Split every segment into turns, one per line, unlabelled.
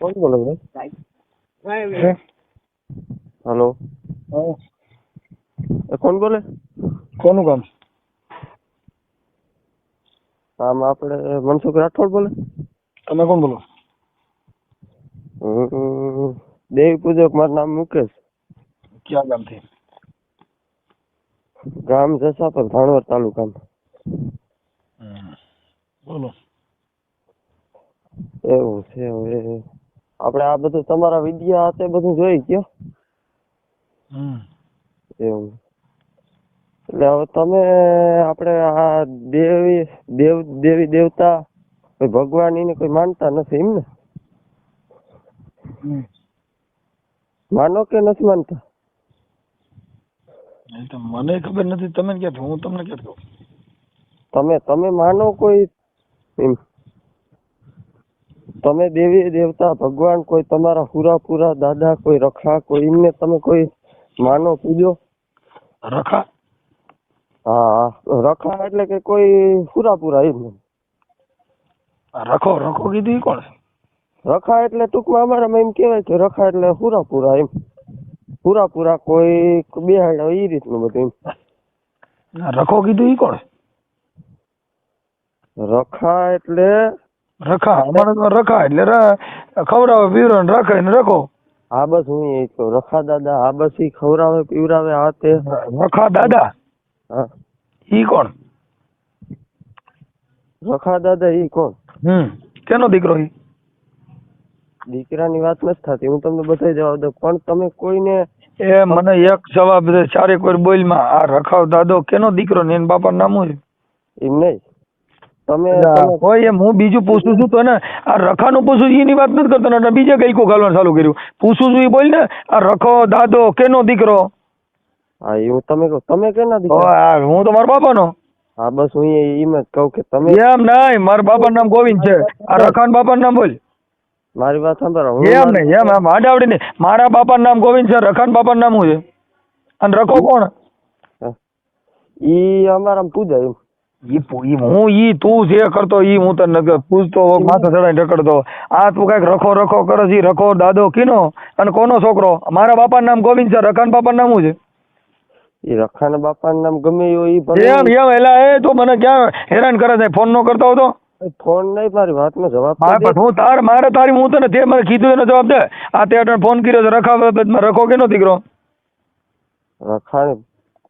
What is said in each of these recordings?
કોણ બોલો ભાઈ? હેલો. એ કોણ બોલે?
કોનું કામ
આમ આપણે મનસુખ રાઠોડ બોલે?
તમે કોણ બોલો?
દેવી પૂજક મારું નામ મુકેશ.
ક્યાં ગામથી?
ગામ જસાપર ભાણવર તાલુકામાં.
બોલો.
એવું છે હવે આપણે આ બધું તમારા વિદ્યા હાથે બધું જોઈ ગયો? એવું. એટલે હવે તમે આપણે આ દેવી દેવ દેવી દેવતા કોઈ ભગવાન એને કોઈ માનતા નથી એમ ને માનો કે નથી માનતા?
મને ખબર નથી તમે ક્યાં હું તમને ક્યાં કહું?
તમે તમે માનો કોઈ એમ? તમે દેવી દેવતા ભગવાન કોઈ તમારા પૂરા પૂરા દાદા કોઈ રખા કોઈ એમને તમે કોઈ માનો પૂજો?
રખા?
હા રખા એટલે કે કોઈ પૂરા પૂરા એમ.
રખો રખો કીધું કોણ?
રખા એટલે ટૂંકમાં અમારામાં એમ કહેવાય કે રખા એટલે પૂરા પૂરા એમ. પૂરા પૂરા કોઈ બે એ રીતનું બધું એમ.
રખો કીધું એ કોણ?
રખા એટલે
રખા અમારે રખા એટલે ખવડાવે પીવરાવે રાખે ને રખો.
હા બસ હું એ કહું રખા દાદા હા બસ ઈ ખવડાવે પીવરાવે આ તે.
રખા દાદા?
હા.
ઈ કોણ?
રખા દાદા ઈ કોણ?
હમ કેનો દીકરો ઈ?
દીકરાની વાત નથી થતી હું તમને બધાય જવાબ દઉં પણ તમે કોઈને
એ મને એક જવાબ દે ચારે કોઈ બોલમાં આ રખાવ દાદો કેનો દીકરો ને એના બાપાનું નામ શું
એમ નહીં. તમે
હોય એમ. હું બીજું પૂછું છું તો ને આ રખાનું પૂછું એની વાત નથી કરતો. ને બીજે કઈ કો ગાલવાનું ચાલુ કર્યું. પૂછું છું એ બોલ ને આ રખો દાદો કેનો દીકરો?
હા એવું તમે કહો. તમે કેના દીકરો?
હું તો મારા બાપાનો.
હા બસ હું એમ જ કહું કે તમે
એમ નહીં મારા બાપાનું નામ ગોવિંદ છે. આ રખાન બાપાનું નામ બોલ.
મારી વાત સાંભળો.
એમ નહીં એમ એમ આડાવડી નહીં. મારા બાપાનું નામ ગોવિંદ છે રખાન બાપાનું નામ શું છે? અને રખો કોણ?
ઈ અમારા પૂજા એમ.
ઈ હું ઈ તું જે કરતો ઈ હું તને પૂછતો માથા ચડાઈને રખડતો આ તું કંઈક રખો રખો કરે છે રખો દાદો કીનો અને કોનો છોકરો મારા બાપાનું નામ ગોવિંદ છે રખાન બાપાનું નામ શું છે
ઈ રખાના બાપાનું નામ ગમે એ ભલે
એમ એમ એલા એ તો મને ક્યાં હેરાન કરે છે ફોન નો કરતો હતો
ફોન નહીં મારી વાતનો જવાબ
હા પણ હું તાર મારે તારી હું તને તે મને કીધું એનો જવાબ દે આ તે ફોન કર્યો છે રખા રખો કેનો દીકરો
રખાને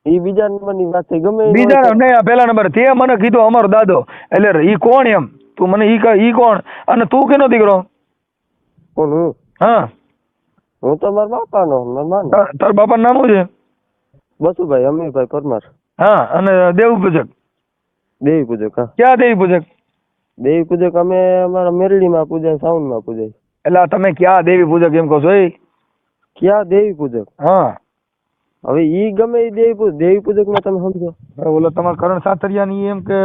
ઈ બીજા નંબરની વાત થઈ ગમે
બીજા નહીં પહેલા નંબર. તે મને કીધું અમારો દાદો. એટલે ઈ કોણ એમ? તું મને ઈ ઈ કોણ? અને તું કેનો દીકરો?
કોણ હું?
હા.
હું તો મારા બાપાનો મહેમાન
તાર તાર બાપાનું નામ શું છે?
બસુભાઈ અમીરભાઈ પરમાર.
હા અને દેવ પૂજક.
દેવી પૂજક હા.
ક્યાં દેવી પૂજક?
દેવી પૂજક અમે અમારા મેરડીમાં પૂજાય સાઉન્ડમાં પૂજાય.
એટલે તમે ક્યાં દેવી પૂજક એમ કહો છો એ?
ક્યાં દેવી પૂજક?
હા.
હવે ઈ ગમે ઈ દેવી પૂજક દેવી પૂજકમાં તમે સમજો.
ઓલો તમારા કરણ સાતરિયા ની એમ કે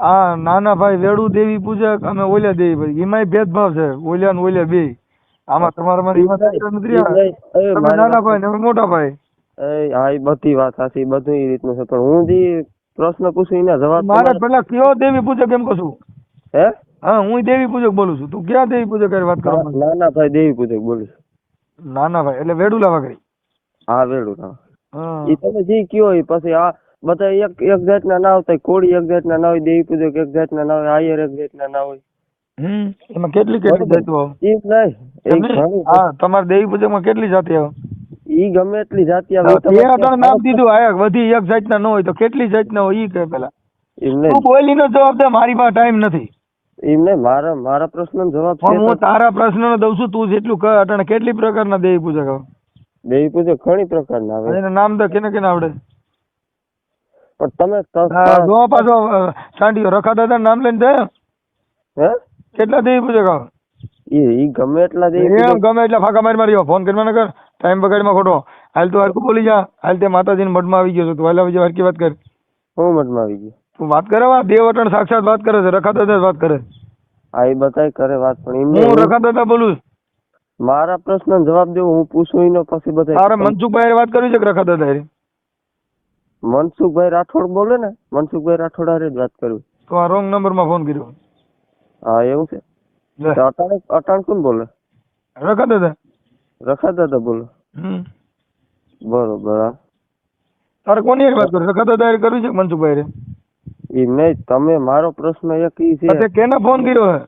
આ નાના ભાઈ વેડુ દેવી પૂજક અમે ઓલિયા દેવી પૂજક. એમાંય ભેદભાવ છે ઓલિયા ને ઓલિયા બે. આમાં તમારા મારી નથી
એ
નાના ભાઈ ને મોટા ભાઈ.
હા એ બધી વાત સાચી બધું એ રીતનું છે. પણ હું જે પ્રશ્ન પૂછું એના જવાબ
મારે પેલા કયો દેવી પૂજક એમ કહું
હે?
હા હું દેવી પૂજક બોલું છું. તું ક્યાં દેવી પૂજક વાત કરો
ના- નાના ભાઈ દેવી પૂજક બોલું છું.
નાના ભાઈ એટલે વેડુલા વાગડી
હા વેડું ઈ તમે જે કયો એ પછી આ બધા એક એક જાતના ના આવતા કોળી એક જાતના ના હોય દેવી પૂજક એક જાતના ના હોય આયર એક જાતના ના હોય.
હમ એમાં કેટલી કેટલી
બરોબર.
જાતિઓ
ઈ જ નહીં
હા તમારે દેવી પૂજકમાં કેટલી જાતિ આવે?
ઈ ગમે એટલી જાતિ આવે
તમે તે નામ દીધું આયા બધી એક જાતના ન હોય તો કેટલી જાતના હોય ઈ કહે પેલા. તું બોલીનો જવાબ દે મારી પાસે ટાઈમ નથી.
એમ નહીં મારા મારા પ્રશ્નનો જવાબ છે
હું તારા પ્રશ્નનો દઉં છું તું જેટલું કહે અટાણે કેટલી પ્રકારના દેવી પૂજક આવે?
દેવી પૂજક ઘણી પ્રકારના આવે.
એનું નામ તો કેને કેને આવડે?
પણ તમે
જો પાછો સાંડીઓ રખા દાદા નામ લઈને જાય
હે?
કેટલા દેવી પૂજક આવે
ઈ ગમે એટલા દેવી
એમ ગમે એટલા ફાકા મારી મારી ફોન કરવા ન કર. ટાઈમ બગાડમાં ખોટો. હાલ તું હરકું બોલી જા. હાલ તે માતાજીના મઢમાં આવી ગયો છો. તું હાલ આવી હરકી વાત કર.
હું મઢમાં આવી ગયો?
તું વાત કરે વા. દેવ અટણ સાક્ષાત વાત કરે છે. રખા દાદા વાત કરે.
હા એ બધાય કરે વાત પણ
હું રખા દાદા બોલું છું.
મારા પ્રશ્ન જવાબ દેવો હું પૂછું એનો પછી બધા
અરે મનસુખભાઈ વાત કરવી છે રખા દાદા
મનસુખભાઈ રાઠોડ બોલે ને મનસુખભાઈ રાઠોડ હારે જ વાત કરું
તો આ રોંગ નંબરમાં ફોન કર્યો.
હા એવું છે? અટાણ અટાણ કોણ બોલે?
રખા દાદા?
રખા દાદા બોલો.
હમ.
બરોબર
તારે કોની વાત કરી? રખા દાદા કરવી છે મનસુખભાઈ રે
ઈ નહીં તમે મારો પ્રશ્ન એક ઈ છે.
કેને ફોન કર્યો હે?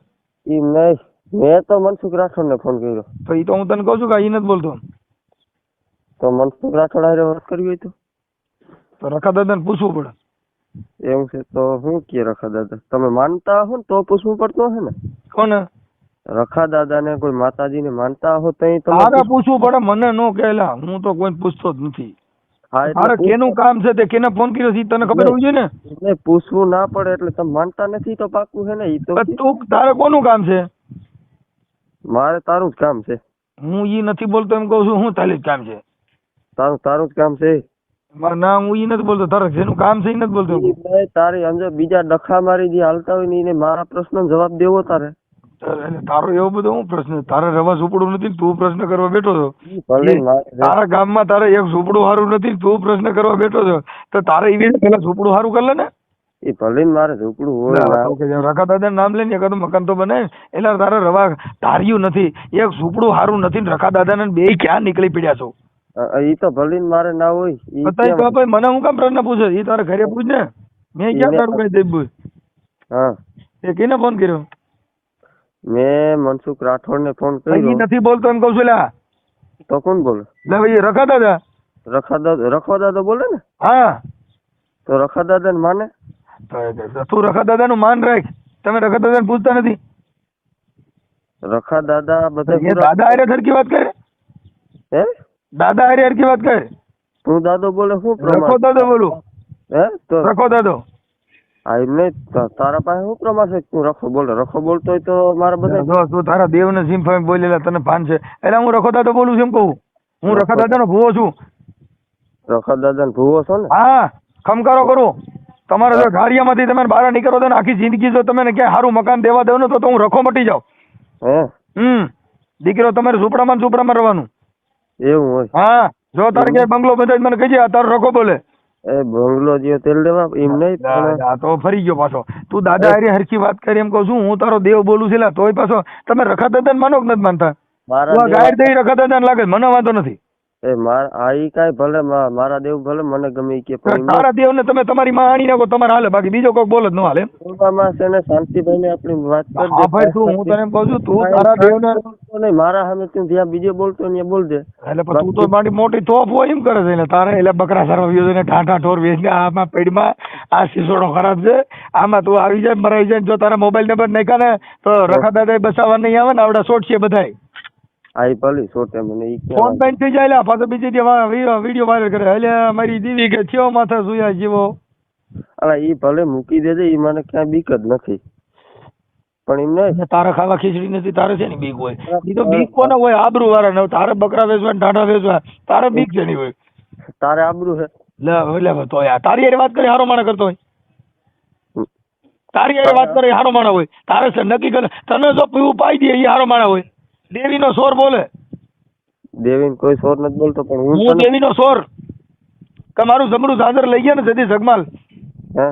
ઈ નહીં. મેં તો મનસુખ રાઠોડ ને ફોન કર્યો.
તો ઈ તો હું તને કહું છું કે ઈ નથી બોલતો.
તો મનસુખ રાઠોડ હારે વાત કરવી હોય તો.
તો રખા દાદાને પૂછવું પડે.
એવું છે તો હું કે રખા દાદા તમે માનતા હો ને તો પૂછવું પડતું હે ને?
કોને?
રખા દાદા ને કોઈ માતાજી ને માનતા હો તો
તારે પૂછવું પડે મને નો કહેલા. હું તો કોઈ પૂછતો જ નથી. તારે કેનું કામ છે તે? કેને ફોન કર્યો છે તને ખબર હોવી જોઈએ ને?
પૂછવું ના પડે એટલે તમે માનતા નથી તો પાકું છે ને? ઈ તો
તું તારે કોનું કામ છે?
મારે તારું જ કામ છે.
હું ઈ નથી બોલતો એમ કહું છું હું તાલી જ કામ છે.
તારું તારું જ કામ છે.
મારે ના હું ઈ નથી બોલતો તારે જેનું કામ છે ઈ નથી બોલતો
તારી અંદર બીજા ડખા મારી જે હાલતા હોય ને એને મારા પ્રશ્નનો જવાબ દેવો તારે.
તારો એવો બધો હું પ્રશ્ન તારે રવા ઝૂંપડું નથી તું પ્રશ્ન કરવા બેઠો છો? તારા ગામમાં તારે એક ઝૂંપડું સારું નથી તું પ્રશ્ન કરવા બેઠો છો? તો તારે એવી પેલા ઝૂંપડું સારું કરે ને.
ઈ ભલે મારે ઝૂંપડું હોય ના
રખા દાદા નામ લઈને એકાદું મકાન તો બને એટલે તારે રવા ધાર્યું નથી. એક ઝૂંપડું સારું નથી ને રખા દાદા બે ક્યાં નીકળી પડ્યા છો?
એ તો ભલે મારે ના હોય
બતાય તો ભાઈ મને હું કામ પ્રશ્ન પૂછે? એ તારે ઘરે પૂછ ને. મેં ક્યાં તારું કઈ દેબ
હા.
એ કેને ફોન કર્યો?
મેં મનસુખ રાઠોડ ને ફોન કર્યો.
નથી બોલતો એમ કહું છું લા.
તો કોણ બોલે?
લે ભાઈ રખા દાદા.
રખા દાદા રખવા દાદા બોલે ને?
હા.
તો રખા દાદા ને માને?
તો રખા દાદા નું માન રાખ. તમે રખા દાદા ને પૂછતા નથી.
રખા દાદા બધા
દાદા હારે સરખી વાત કરે?
હે?
દાદા હારે સરખી વાત કરે?
તું દાદો બોલે શું
રખો દાદો બોલું.
હે? તો
રખો દાદો.
હા એમ તારા પાસે શું પ્રમાણ છે? તું રખો બોલે. રખો બોલતો હોય તો મારા બધા
જો તું તારા દેવ ને સિમ્ફાઈ બોલેલા તને ભાન છે. એટલે હું રખો દાદો બોલું છું એમ કહું. હું રખા દાદા નો ભૂવો છું.
રખા દાદા ભૂવો છો ને?
હા ખમકારો કરું. તમારે જો ગાડિયામાંથી તમે બહાર નીકળો તો આખી જિંદગી જો તમે ક્યાંય સારું મકાન દેવા દો ને તો તો હું રખો મટી જાઉં. હમ. દીકરો તમારે ઝૂંપડામાં ઝૂંપડામાં રહેવાનું.
એવું હોય.
હા. જો તારે ક્યાંય બંગલો બધા મને કહી આ તારો રખો બોલે.
એ બંગલો જે તેલ દેવા એમ નહીં
આ તો ફરી ગયો પાછો. તું દાદા હારી હરખી વાત કરી એમ કહું છું હું તારો દેવ બોલું છું તોય પાછો તમે રખા દાદા માનો કે નથી માનતા? ગાયર દઈ રખા દાદા લાગે મને વાંધો નથી.
એ માર આઈ કાઈ ભલે મારા દેવ ભલે મને ગમે કે પણ એમ
દેવ ને તમે તમારી માં આણી નાખો તમારે હાલે બાકી બીજો કોઈ બોલ જ ન હાલે
બોલવામાં છે ને શાંતિભાઈ ને આપણી વાત કર દે.
ભાઈ તું હું તને કહું છું તું તારા દેવ ને
નહીં મારા સામે તું જ્યાં બીજો બોલતો ને બોલ દે
એટલે પણ તું તો મારી મોટી થોપ હોય એમ કરે છે એટલે તારે એટલે બકરા સારવા છે ને ઠાઠા ઠોર વેચને આમાં પેડમાં આ સિસોડો ખરાબ છે આમાં તું આવી જાય મરાઈ જાય જો તારા મોબાઈલ નંબર નાખ્યા ને તો રખા દાદા બસાવવા નહીં આવે ને આવડા શોટ છે બધાય.
આ ઈ ભલી સોટે મને ઈ
ફોન બેન થઈ જાય પાછો બીજી દી વીડિયો વાયરલ કરે. એટલે મારી દીદી કે થયો માથા સુયા જીવો.
અલા ઈ ભલે મૂકી દેજે ઈ મને ક્યાંય બીક જ નથી. પણ એમ નહીં.
તારે ખાવા ખીચડી નથી તારે છે ને બીક હોય? ઈ તો બીક કોને હોય? આબરૂ વાળા ને તારે બકરા વેચવા ને ટાઢા વેચવા તારે બીક છે ની હોય?
તારે આબરૂ છે
લે એટલે તો યાર તારી હારે વાત કરી હારો માણા કરતો હોય. તારી હારે વાત કરે હારો માણા હોય. તારે છે નક્કી કરે તને જો પીવું પાઈ દે એ હારો માણા હોય. દેવીનો સોર બોલે.
દેવીને કોઈ સોર નથી બોલતો પણ હું
હું દેવીનો સોર કે મારું જમણું ઝાંઝર લઈ ગયા ને તેથી જગમાલ
હે.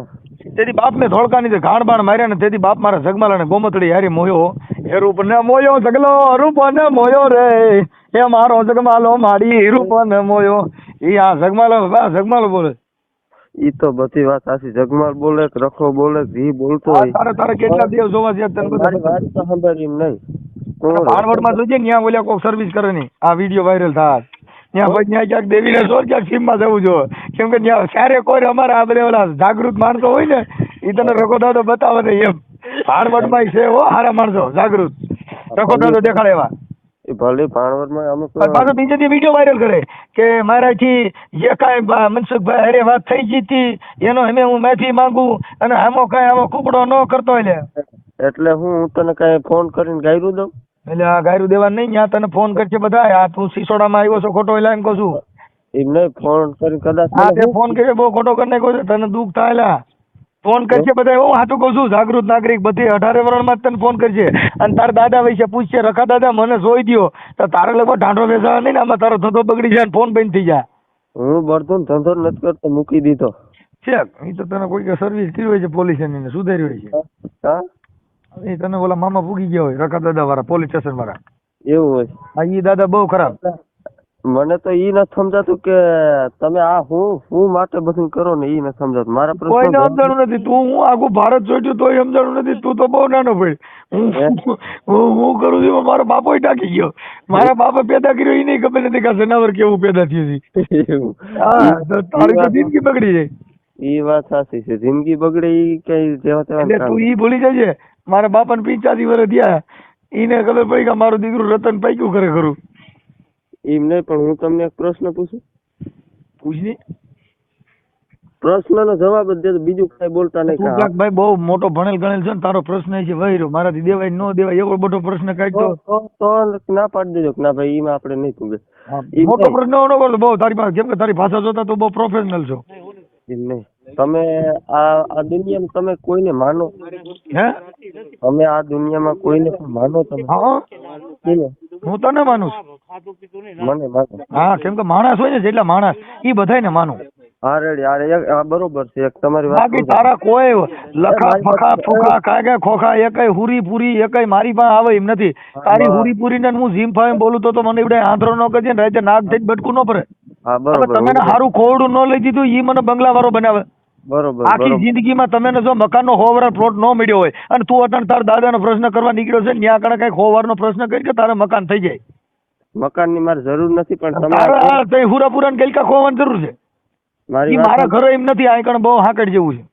તેથી બાપ ને ધોળકાની તે ઘાણ બાણ માર્યા ને તેથી બાપ મારા જગમાલ અને ગોમતડી હારી મોયો. એ રૂપ ને મોયો જગલો રૂપ ને મોયો રે. એ મારો જગમાલો મારી રૂપ ને મોયો. ઈ આ જગમાલો બા જગમાલો બોલે.
ઈ તો બધી વાત સાચી જગમાલ બોલે રખો બોલે ઈ બોલતો હોય.
તારે તારે કેટલા દેવ જોવા છે તને બધા
વાત સાંભળી નહીં?
ભાણવડમાં જોજે ત્યાં ઓલા કોક સર્વિસ કરે નહીં આ વીડિયો વાયરલ થાય. ત્યાં પછી ત્યાં ક્યાંક દેવીને સોર ક્યાંક સીમમાં જવું જો કેમ કે ત્યાં સારે કોઈ અમારા આ બધા ઓલા જાગૃત માણસો હોય ને એ તને રખો દાદો બતાવે ને એમ. ભાણવડમાં છે હો હારા માણસો જાગૃત. રખો દાદો દેખાડે એવા.
ભલે ભાણવડમાં અમુક
પાછો બીજે દી વીડિયો વાયરલ કરે કે મારાથી જે કાંઈ મનસુખભાઈ અરે વાત થઈ ગઈ હતી એનો અમે હું માફી માંગુ અને આમો કાંઈ આવો કુકડો ન કરતો એટલે
એટલે હું હું તને કઈ ફોન કરીને ગાયરું દઉં?
એટલે આ ગાયરું દેવાનું નહીં ત્યાં તને ફોન કરશે બધા આ તું સિસોડામાં આવ્યો છો ખોટો એટલે એમ કહું છું.
એમને ફોન કરી કદાચ
હા તે ફોન કર્યો બહુ ખોટો કરીને કહું છું. તને દુઃખ થાય એલા ફોન કરશે બધા હું હાથું કહું છું જાગૃત નાગરિક બધી. અઢારે વર્ષમાં જ તને ફોન કરશે અને તારા દાદા વિશે પૂછશે રખા દાદા મને જોઈ દો તો તારે લગભગ ઢાંઢો બેસાવા નહીં ને આમાં તારો ધંધો બગડી જાય ફોન બંધ થઈ જાય.
હું બળતું ધંધો નથી કરતો મૂકી દીધો.
છે. એ તો તને કોઈ સર્વિસ કરી હોય છે પોલીસ સુધારી હોય છે.
હા?
એ તને ઓલા મામા ભૂગી ગયા હોય રકા દાદા વાળા પોલીસ સ્ટેશન વાળા
એવું હોય.
હા ઈ દાદા બહુ ખરાબ.
મને તો ઈ નથી સમજાતું કે તમે આ હું હું માટે બધું કરો ને ઈ નથી સમજાતું. મારા
કોઈને
પ્રશ્ન
સમજાણું નથી. તું હું આખું ભારત જોઈતું તોય સમજાણું નથી. તું તો બહુ નાનો ભાઈ. હું હું? કરું છું મારો બાપો ટાકી ગયો. મારા બાપે પેદા કર્યો એ નહીં ખબર નથી કે જનાવર કેવું પેદા થયું છે. હા તારી તો જિંદગી બગડી જાય.
ઈ વાત સાચી છે. જિંદગી બગડે ઈ કઈ જેવા તેવા
તું ઈ ભૂલી જજે. મારા બાપાને પિંચાસી વર્ષ થયા. એને ખબર પડી કે મારું દીકરું રતન પાક્યું કરે ખરું
એમ નહીં પણ હું તમને એક પ્રશ્ન પૂછું?
પૂછ પ્રશ્ન
પ્રશ્નનો જવાબ જ દેતો બીજું કઈ બોલતા નહીં
તું. ભાઈ બહુ મોટો ભણેલ ગણેલ છે ને તારો પ્રશ્ન છે વહી મારાથી દેવાય ન દેવાય એવો મોટો પ્રશ્ન કાઢતો.
તો ના પાડી દેજો ના ભાઈ એમાં આપણે નહીં પૂગે.
મોટો પ્રશ્ન ન કરતો બહુ તારી પાસે કેમ કે તારી ભાષા જોતા તો બહુ પ્રોફેશનલ છો.
એમ નહીં. તમે આ આ દુનિયામાં તમે કોઈને માનો?
હે?
તમે આ દુનિયામાં કોઈને પણ માનો તમે?
હા હું. તને માનું છું.
મને માનો.
હા કેમ કે માણસ હોય ને જેટલા માણસ એ બધાને માનું.
હા રેડી આ બરોબર છે એક તમારી વાત
બાકી તારા કોઈ લખા ફખા કાય કાગા ખોખા એકય હુરી પૂરી એકય મારી પાસે આવે એમ નથી. તારી હુરી પૂરી ને હું જીમ ફાઈમ બોલું તો તો મને એવડે આંધરો ન કરજે ને રાતે નાક થઈ બટકું ન પડે
હા બરોબર
તમે સારું ખોરડું ન લઈ દીધું ઈ મને બંગલા વાળો બનાવે.
બરોબર
આખી જિંદગીમાં તમે જો મકાનનો હોવર પ્લોટ ન મળ્યો હોય અને તું અત્યારે તારા દાદાનો પ્રશ્ન કરવા નીકળ્યો છે ત્યાં કણે કઈ હોવારનો પ્રશ્ન કરી કે તારે મકાન થઈ જાય?
મકાનની મારે જરૂર નથી પણ તમે
હુરાપુરા ને ગલકા ખોવાની જરૂર છે?
મારી
મારા ઘરે એમ નથી આ કણે બહુ હાકડ જેવું છે.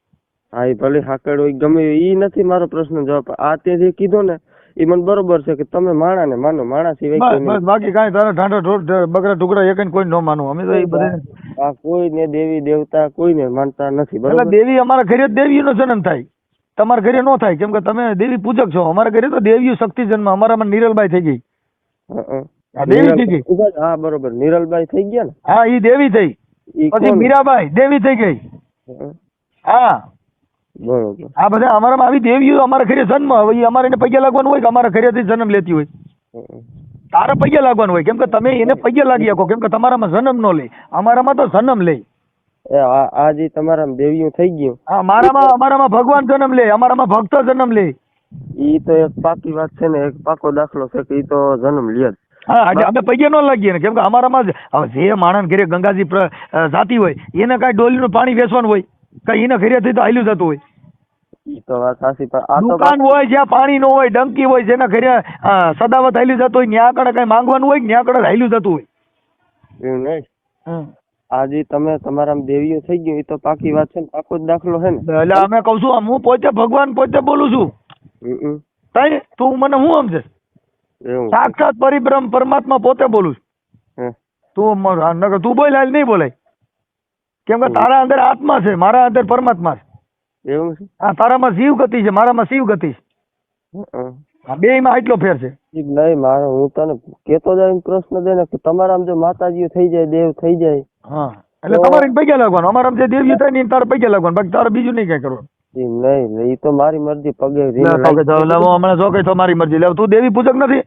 હા એ ભલે હાકડ હોય ગમે એ નથી મારો પ્રશ્ન જવાબ. આ તે જે કીધો ને એ મને બરોબર છે કે તમે માણા ને માનો માણા સિવાય
બસ બસ બાકી કાંઈ તારા ઢાંઢા બકરા ટુકડા એક કોઈ ન માનું. અમે તો એ બધા
આ કોઈને દેવી દેવતા કોઈને માનતા નથી બરાબર?
દેવી અમારા ઘરે જ દેવીનો જન્મ થાય. તમારા ઘરે નો થાય કેમ કે તમે દેવી પૂજક છો. અમારા ઘરે તો દેવીઓ શક્તિ જન્મ અમારામાં નિરલબાઈ થઈ ગઈ.
હં, હં.
આ દેવી થઈ ગઈ.
હા બરોબર. નિરલબાઈ થઈ ગયા ને?
હા ઈ દેવી થઈ. પછી મીરાબાઈ દેવી થઈ ગઈ.
હા. બરોબર.
આ બધા અમારામાં આવી દેવીઓ અમારા ઘરે જન્મ હવે એ અમારે એને પગે લાગવાનું હોય કે અમારા ઘરેથી જન્મ લેતી હોય. તારે પગે લાગવાનું હોય. કેમ કે તમે એને પગે લાગી શકો. કેમ કે તમારામાં જન્મ ન લે. અમારામાં તો જન્મ લે.
એ આ આ જે તમારા દેવીઓ થઈ ગયું.
હા મારામાં અમારામાં ભગવાન જન્મ લે. અમારામાં ભક્ત જન્મ લે.
ઈ તો એક પાકી વાત છે ને એક પાકો દાખલો છે કે ઈ તો જન્મ લે જ.
હા આજે અમે પગે ન લાગીએ ને. કેમ કે અમારામાં જે માણસ ઘરે ગંગાજી જાતી હોય એને કાંઈ ડોલીનું પાણી વેચવાનું હોય. કઈ એના ઘરેથી તો હાલ્યું જતું હોય.
તો વાત સાચી પણ આ તો
દુકાન હોય જ્યાં પાણી નો હોય ડંકી હોય જેના ઘરે સદાવત હાલ્યું જતું હોય ત્યાં આગળ કઈ માંગવાનું હોય ત્યાં આગળ હાલ્યું જતું હોય.
એવું નહીં?
હમ.
આ તમે તમારા દેવીઓ થઈ ગયું એ તો પાકી વાત છે ને પાકો જ દાખલો છે ને.
એટલે અમે કઉ છું હું પોતે ભગવાન પોતે બોલું છું. તઈ તું મને હું સમજે? સાક્ષાત પરિબ્રહ્મ પરમાત્મા પોતે બોલું છું. તું તું બોલ હાલ નહીં બોલાય. કેમ કે તારા અંદર આત્મા છે મારા અંદર પરમાત્મા છે.
એવું છે?
આ તારામાં જીવ ગતિ છે મારામાં શિવ ગતિ છે.
બે હં.
એટલો આટલો ફેર છે.
નહીં મારે હું તને કેતો જાય પ્રશ્ન દે ને કે તમારા આમ જો માતાજી થઈ જાય દેવ થઈ જાય.
હા એટલે તમારે પૈસા લાગવાનું. અમારા જે દેવી થાય ને તારે પૈસા લાગવાનું. બાકી તારે બીજું નહીં કઈ કરવાનું.
નહીં એ તો મારી મરજી પગે
હું હમણાં જો કઈ તો મારી મરજી. લેવ તું દેવી પૂજક નથી.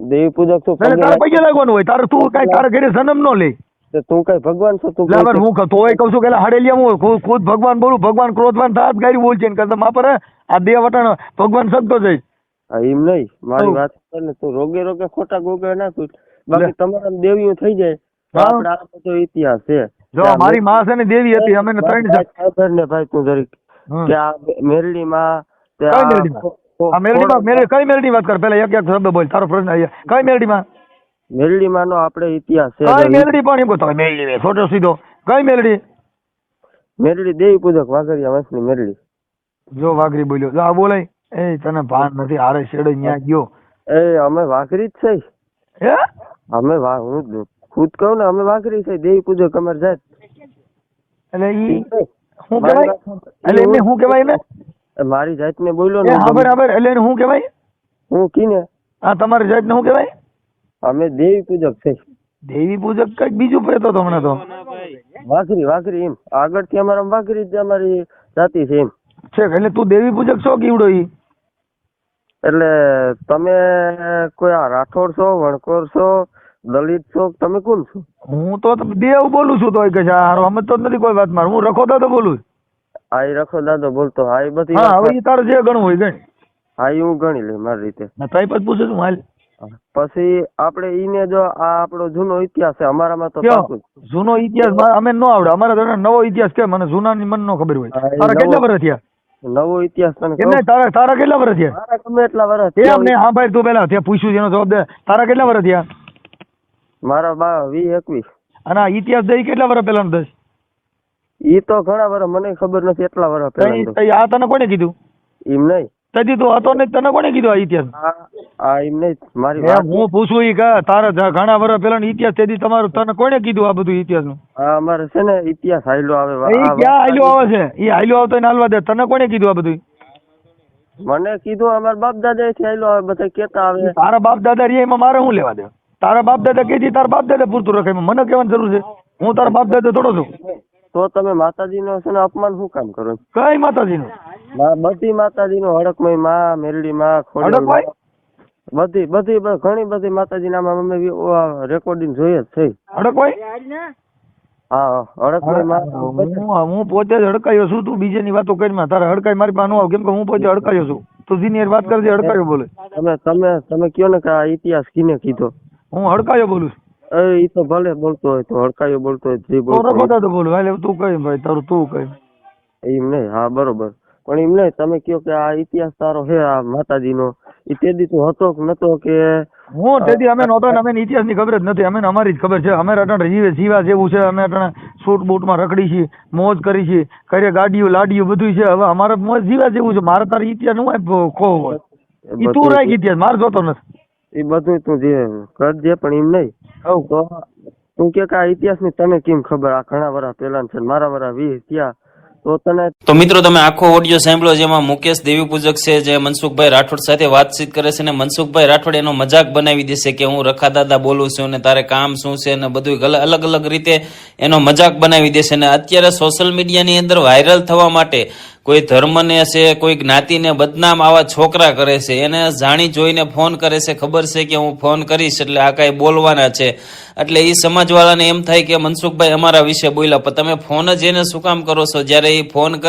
દેવી પૂજક
તો
પગે
તારે
લાગી-
લાગવાનું હોય. તારે તું કઈ તારે ઘરે જન્મ નો લે.
તો કઈ ભગવાન છો? તું
બરાબર હું કહું તોય કહું છું કે હડેલિયા હું ખુદ ભગવાન બોલું ભગવાન ક્રોધવાન થાત ગાડી બોલ છે ને કરતા મા પર આ બે વટાણ ભગવાન સગતો જઈશ
એમ નહીં. મારી વાત કર ને તું રોગે રોગે ખોટા ગોગે ના તું બાકી તમારા દેવીઓ થઈ જાય. આપડે આ બધો ઇતિહાસ છે.
જો મારી માં છે ને દેવી હતી અમે ને ત્રણ
ભાઈ, ને ભાઈ તું જરીક. કે આ મેરડી માં તે આ? ખો- ખો-
મેરડી કઈ મેરડી વાત કર? પેલા એક એક શબ્દ બોલ તારો પ્રશ્ન કઈ
મેરડી માં નો આપણે ઇતિહાસ છે
કઈ મેરડી પાણી બતાવે મેલડી છોટો સીધો. કઈ મેલડી?
મેલડી દેવી પૂજક વાઘરિયા વંશની મેલડી.
જો વાઘરી બોલ્યો. જો આ બોલાય. એ તને ભાન નથી આરે શેડો ન્યા ગયો.
એ અમે વાઘરી જ છે.
હે?
અમે વા હું ખુદ કહું ને અમે વાઘરી છે દેવી પૂજક અમારે જાત.
એટલે ઈ
હું
કહેવાય? એટલે એને હું કહેવાય ને
મારી જાત ને
બોલ્યો
ને
ખબર એટલે એને શું કહેવાય?
હું કીને.
આ તમારી જાતને શું કહેવાય?
અમે દેવી પૂજક છે.
દેવી પૂજક કંઈક બીજું પહેરતો તો હમણાં તો?
વાઘરી વાઘરી એમ. આગળથી અમારા વાઘરી જ અમારી જાતિ છે એમ.
છે એટલે તું દેવી પૂજક છો કેવડો ઈ?
એટલે તમે કોઈ આ રાઠોડ છો વણકોર છો દલિત છો તમે કોણ છો?
હું તો દેવ બોલું છું તો કે છે હારો. સમજતો જ નથી કોઈ વાત મારું. હું રખો દાદો બોલું
હા એ રખો દાદો બોલતો. હા એ બધી
હા હવે તારે જે ગણવું હોય ગણ.
હા એ હું ગણી લઈ મારી રીતે.
ના તઈ પછી તું હાલ.
પછી આપણે ઈને જો આ આપણો જૂનો ઇતિહાસ છે અમારામાં તો.
જૂનો ઇતિહાસ અમે ન આવડે. અમારે તો નવો ઇતિહાસ કે મને જૂનાની મન નો ખબર હોય. તારા કેટલા વર્ષ થયા?
નવો ઇતિહાસ તને કેમ
તારા તારા કેટલા વર્ષ થયા?
તારા ગમે એટલા વર્ષ થયા
અમને હા ભાઈ તું પેલા. ત્યાં પૂછ્યું એનો જવાબ દે. તારા કેટલા વર્ષ થયા?
મારા બા વી એકવીસ.
અને ઇતિહાસ દઈ કેટલા વર્ષ પેલા દસ
ઈ તો ઘણા વર્ષ મને ખબર નથી એટલા વર્ષ પહેલા
આ તને કોને કીધું?
એમ નહીં.
તદી તું હતો ને તને કોને કીધું આ ઇતિહાસ?
આ એમને મારી વાત
હું પૂછું ઈ કે તારા ઘણા વર્ષ પહેલા ઇતિહાસ તેથી તમારું તને કોને કીધું આ બધું ઇતિહાસનું
હા અમારે છે ને ઇતિહાસ હાઈલો આવે આ
ક્યાં હાઈલો આવે છે? ઈ હાઈલો આવતો ને હાલવા દે તને કોને કીધું આ બધું?
મને કીધું અમારા બાપ દાદા થી હાઈલો આવે બધા કેતા આવે.
તારા બાપ દાદા રે એમાં મારે શું લેવા દે? તારા બાપ દાદા કીધી તારા બાપ દાદા પૂરતું રખાય મને કહેવાની જરૂર છે. હું તારા બાપ દાદા થોડો છું.
તો તમે માતાજી નો છે ને અપમાન શું કામ કરો?
કઈ માતાજીનું?
મા- બધી માતાજી નો હડકમયમાં મેરડી માં
હડકમય?
બધી બધી ઘણી બધી માતાજી ના અમે રેકોર્ડિંગ જોઈએ જ છે.
હડકમય?
હા હડકમયમાં.
હું હું પોતે જ હડકાયો છું તું બીજાની વાતો કરી તારે હડકાઈ મારી પાસે આવ. કેમ કે હું પોતે હડકાયો છું. તું સિનિયર વાત કરજે હડકાયો બોલે.
તમે તમે તમે કયો ને કે આ ઇતિહાસ કિને કીધો?
હું હડકાયો બોલું છું.
એ તો ભલે બોલતો હોય તો હડકાયો બોલતો હોય જે બોલતો હોય.
તો બોલું હાલે તું કઈ ભાઈ તારું તું કઈ.
એમ નહીં હા બરોબર. પણ એમ નહીં તમે કયો કે આ ઇતિહાસ તારો હે આ માતાજી નો તે દી તું હતો કે નતો કે
હું તેથી અમે નહોતા ને અમે ઇતિહાસની ખબર જ નથી અમે અમારી જ ખબર છે. અમે અટણ જીવે જીવા જેવું છે અમે અટણ સૂટ બૂટમાં રખડી છીએ મોજ કરી છીએ કરે ગાડીઓ લાડીઓ બધું છે. હવે અમારે મોજ જીવા જેવું છે. મારે તારી ઇતિહાસનું ખો હોય.
એ
તું રાખ ઇતિહાસ મારે જોતો નથી.
એ બધું તું જે કરજે પણ એમ નહીં.
હવ
તો તું કે આ ઇતિહાસની તને કેમ ખબર? આ ઘણા વર્ષ પહેલા છે મારા વર્ષ વીસ ત્યાં તો તને
તો મિત્રો તમે આખો ઓડિયો સાંભળ્યો જેમાં મુકેશ દેવી પૂજક છે જે મનસુખભાઈ રાઠોડ સાથે વાતચીત કરે છે અને મનસુખભાઈ રાઠોડ એનો મજાક બનાવી દેશે કે હું રખા દાદા બોલું છું અને તારે કામ શું છે અને બધું અલગ અલગ રીતે એનો મજાક બનાવી દેશે અને અત્યારે સોશિયલ મીડિયાની અંદર વાયરલ થવા માટે કોઈ ધર્મને છે, કોઈ જ્ઞાતિને બદનામ આવા છોકરા કરે છે, એને જાણી જોઈને ફોન કરે છે, ખબર છે કે હું ફોન કરીશ એટલે આ કાંઈ બોલવાના છે. એટલે એ સમાજવાળાને એમ થાય કે મનસુખભાઈ અમારા વિશે બોલ્યા, પણ તમે ફોન જ એને શું કામ કરો છો? જ્યારે એ ફોન કરે